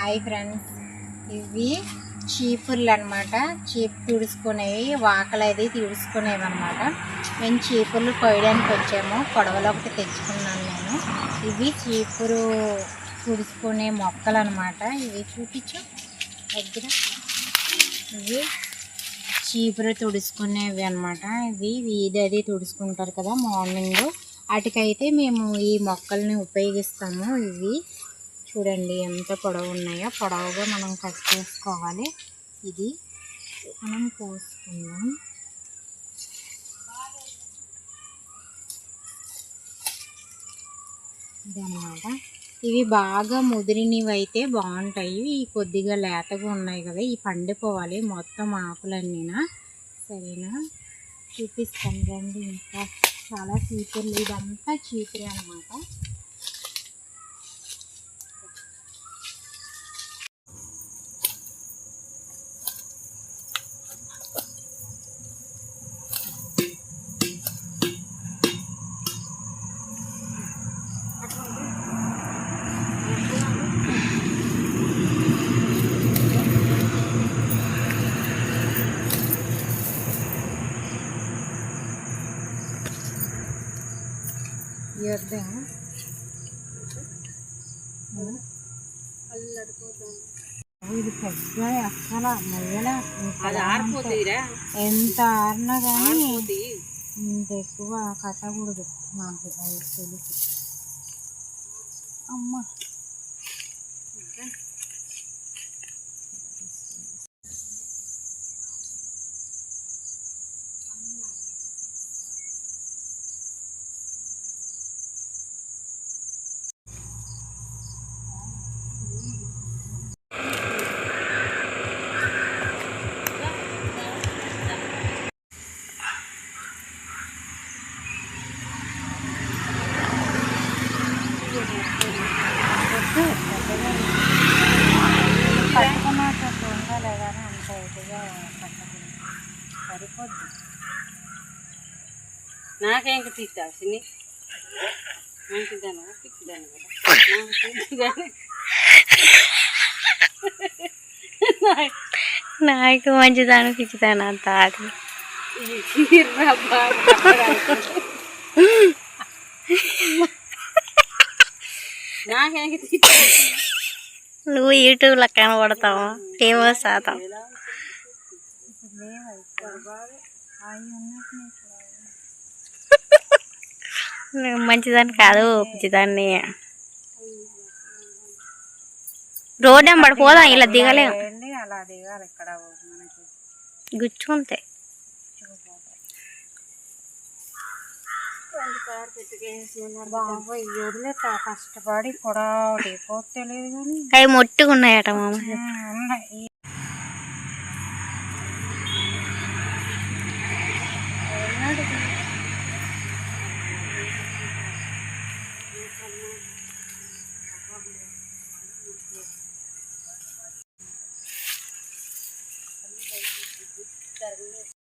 Hi friends. ఇవి చీపుర్లు అనమాట చీపు తుడుచుకునేవి వాకలు అది తుడుచుకునేవి అనమాట మేము చీపుర్లు కొయ్యడానికి వచ్చాము. కొడవలు ఒకటి తెచ్చుకున్నాను నేను. ఇవి చీపురు తుడుచుకునే మొక్కలు అనమాట ఇవి చూపించు. దగ్గర. ఇవి చీపురు తుడుచుకునేవి అనమాట ఇవి వీధి అది తుడుచుకుంటారు కదా మార్నింగ్. వాటికైతే మేము ఈ మొక్కల్ని ఉపయోగిస్తాము. ఇవి చూడండి ఎంత పొడవు ఉన్నాయో. పొడవుగా మనం కట్ చేసుకోవాలి. ఇది మనం పోసుకుందాం. ఇదన్నమాట. ఇవి బాగా ముదిరినవి అయితే బాగుంటాయి. ఈ కొద్దిగా లేతగా ఉన్నాయి కదా ఈ పండిపోవాలి మొత్తం ఆకులన్నీనా. సరేనా? చూపిస్తాను రండి ఇంకా. చాలా చీపుర్లు. ఇదంతా చీపురే అనమాట ఇద్దాం ఇది పెద్ద అసలు మొయ్యల ఎంత ఆరినా కానీ ఇంత ఎక్కువ కట్టకూడదు. నాకు అది తెలుసు. అమ్మ. నాకేంక తీస్తాల్సింది మంచిదాను? పిచ్చిదాను కదా. నాకు మంచిదాను పిచ్చిదాను అంత ఆది నాకేంక తీస్తాల్సింది నువ్వు యూట్యూబ్లో కనబడతావు. ఫేమస్ అవుతావు ఇప్పుడు లేవు అవి అవి ఉన్నట్టు నువ్వు మంచిదాన్ని కాదు పిచ్చిదాన్ని. రోడ్ నెంబర్ పోదాం ఇలా దిగలేం. అలా దిగాలి ఇక్కడ మనకి గుచ్చుకుంటాయి. కష్టపడి కూడా పోతే తెలియదు కానీ అవి ఉన్నాయట మామ. ఉన్నాయి.